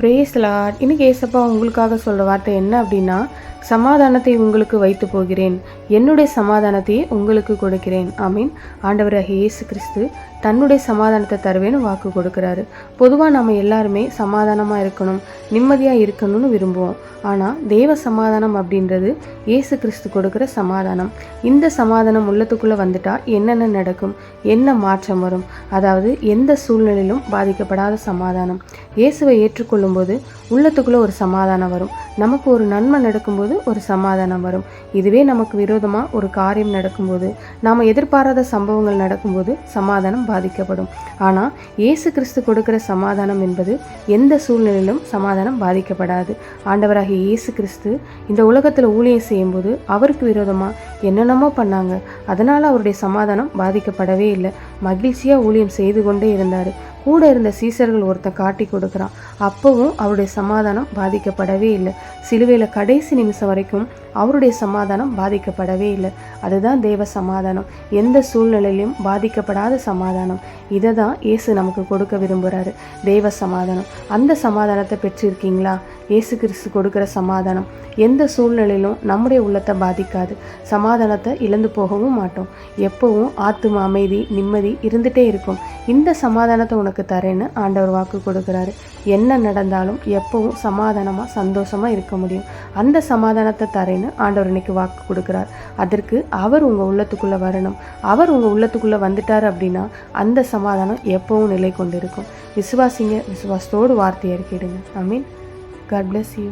பிரேஸ்லாட் இன்னைக்கு ஏசப்பா உங்களுக்காக சொல்கிற வார்த்தை என்ன அப்படின்னா சமாதானத்தை உங்களுக்கு வைத்து போகிறேன். என்னுடைய சமாதானத்தையே உங்களுக்கு கொடுக்கிறேன். ஆமீன். ஆண்டவராக இயேசு கிறிஸ்து தன்னுடைய சமாதானத்தை தருவேன்னு வாக்கு கொடுக்குறாரு. பொதுவாக நம்ம எல்லாருமே சமாதானமாக இருக்கணும் நிம்மதியாக இருக்கணும்னு விரும்புவோம். ஆனால் தேவ சமாதானம் அப்படின்றது இயேசு கிறிஸ்து கொடுக்குற சமாதானம். இந்த சமாதானம் உள்ளத்துக்குள்ளே வந்துட்டால் என்னென்ன நடக்கும்? என்ன மாற்றம் வரும்? அதாவது எந்த சூழ்நிலையிலும் பாதிக்கப்படாத சமாதானம். இயேசுவை ஏற்றுக்கொள்ளும்போது உள்ளத்துக்குள்ளே ஒரு சமாதானம் வரும். நமக்கு ஒரு நன்மை நடக்கும்போது ஒரு சமாதானம் வரும். இதுவே நமக்கு விரோதமாக ஒரு காரியம் நடக்கும்போது நாம் எதிர்பாராத சம்பவங்கள் நடக்கும்போது சமாதானம் பாதிக்கப்படும். ஆனால் இயேசு கிறிஸ்து கொடுக்கிற சமாதானம் என்பது எந்த சூழ்நிலையிலும் சமாதானம் பாதிக்கப்படாது. ஆண்டவராகிய இயேசு கிறிஸ்து இந்த உலகத்தில் ஊழியம் செய்யும்போது அவருக்கு விரோதமாக என்னென்னமோ பண்ணாங்க. அதனால் அவருடைய சமாதானம் பாதிக்கப்படவே இல்லை. மகிழ்ச்சியாக ஊழியம் செய்து கொண்டே இருந்தார். கூட இருந்த சீசர்கள் ஒருத்தன் காட்டி கொடுக்குறான். அப்போவும் அவருடைய சமாதானம் பாதிக்கப்படவே இல்லை. சிலுவையில் கடைசி நிமிஷம் வரைக்கும் அவருடைய சமாதானம் பாதிக்கப்படவே இல்லை. அதுதான் தேவ சமாதானம். எந்த சூழ்நிலையிலும் பாதிக்கப்படாத சமாதானம். இதை தான் இயேசு நமக்கு கொடுக்க விரும்புகிறாரு தேவ சமாதானம். அந்த சமாதானத்தை பெற்றிருக்கீங்களா? இயேசு கிறிஸ்து கொடுக்குற சமாதானம். எந்த சூழ்நிலையிலும் நம்முடைய உள்ளத்தை பாதிக்காது. சமாதானத்தை இழந்து போகவும் மாட்டோம். எப்பவும் ஆத்தும அமைதி நிம்மதி இருந்துகிட்டே இருக்கும். இந்த சமாதானத்தை உனக்கு தரேன்னு ஆண்டவர் வாக்கு கொடுக்குறாரு. என்ன நடந்தாலும் எப்பவும் சமாதானமாக சந்தோஷமாக இருக்க முடியும். அந்த சமாதானத்தை தரேன்னு ஆண்டவர் இன்னைக்கு வாக்கு கொடுக்குறார். அதற்கு அவர் உங்கள் உள்ளத்துக்குள்ளே வரணும். அவர் உங்கள் உள்ளத்துக்குள்ளே வந்துட்டார் அப்படின்னா அந்த சமாதானம் எப்பவும் நிலை கொண்டிருக்கும் விசுவாசிங்க விசுவாசத்தோடு வார்த்தையை அறிக்கிடுங்க I mean God bless you